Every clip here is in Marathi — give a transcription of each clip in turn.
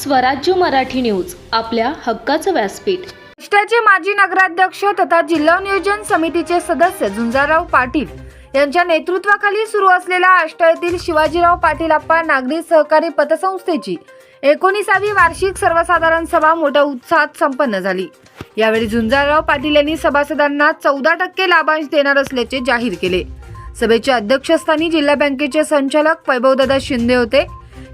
स्वराज्य मराठी न्यूज आपल्या हक्काचं व्यासपीठ. राष्ट्राचे माजी नगराध्यक्ष तथा जिल्हा नियोजन समितीचे सदस्य झुंजाराव पाटील यांच्या नेतृत्वाखाली सुरू असलेल्या आष्टा शिवाजीराव पाटील आप्पा नागरी सहकारी पतसंस्थेची एकोणीसावी वार्षिक सर्वसाधारण सभा मोठ्या उत्साहात संपन्न झाली. यावेळी झुंजारराव पाटील यांनी सभासदांना चौदा टक्के लाभांश देणार असल्याचे जाहीर केले. सभेच्या अध्यक्षस्थानी जिल्हा बँकेचे संचालक वैभवदादा शिंदे होते.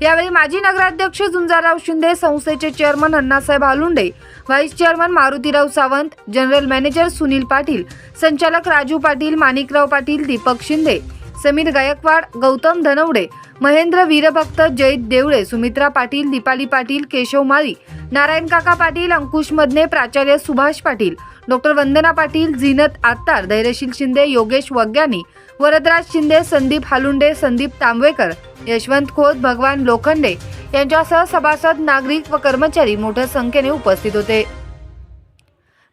यावेळी माजी नगराध्यक्ष झुंजाराव शिंदे संस्थेचे chairman Annasaheb Halunde vice chairman Marutirao Sawant general manager Sunil Patil संचालक राजू पाटील माणिकराव पाटील दीपक शिंदे समीर गायकवाड गौतम धनवडे महेंद्र वीरभक्त जयंत देवळे सुमित्रा पाटील दीपाली पाटील केशव माळी नारायण काका पाटील अंकुश मदने प्राचार्य सुभाष पाटील डॉक्टर वंदना पाटील झिनत आत्तार धैर्यशील शिंदे योगेश वग्यानी वरदराज शिंदे संदीप हालुंडे संदीप तांबवेकर यशवंत खोत भगवान लोखंडे यांच्यासह सभासद नागरिक व कर्मचारी मोठ्या संख्येने उपस्थित होते.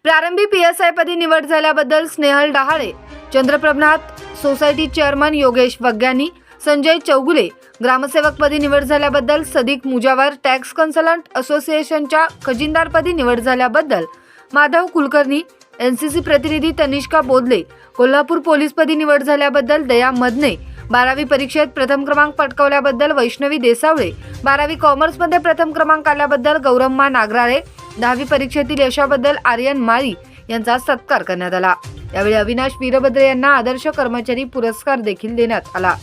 प्रारंभी पी एस आय पदी निवड झाल्याबद्दल स्नेहल डहाळे चंद्रप्रभनाथ सोसायटी चेअरमन योगेश वग्यानी संजय चौगुले ग्रामसेवकपदी निवड झाल्याबद्दल सदिक मुजावर टॅक्स कन्सल्टंट असोसिएशनच्या खजिनदारपदी निवड झाल्याबद्दल माधव कुलकर्णी एनसीसी प्रतिनिधी तनिष्का बोदले कोल्हापूर पोलीसपदी निवड झाल्याबद्दल दया मदने बारावी परीक्षेत प्रथम क्रमांक पटकावल्याबद्दल वैष्णवी देसावळे बारावी कॉमर्समध्ये प्रथम क्रमांक आल्याबद्दल गौरम्मा नागराळे दहावी परीक्षेतील यशाबद्दल आर्यन माळी यांचा सत्कार करण्यात आला. यावेळी अविनाश वीरभद्र यांना आदर्श कर्मचारी पुरस्कार देखील देण्यात आला.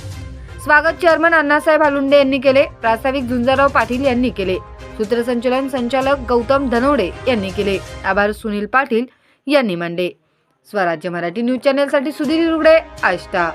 स्वागत चेअरमन अण्णासाहेब हालुंडे यांनी केले. प्रास्ताविक झुंजाराव पाटील यांनी केले. सूत्रसंचलन संचालक गौतम धनोडे यांनी केले. आभार सुनील पाटील यांनी मांडले स्वराज्य मराठी न्यूज चॅनेलसाठी सुधीर रुगडे आष्टा.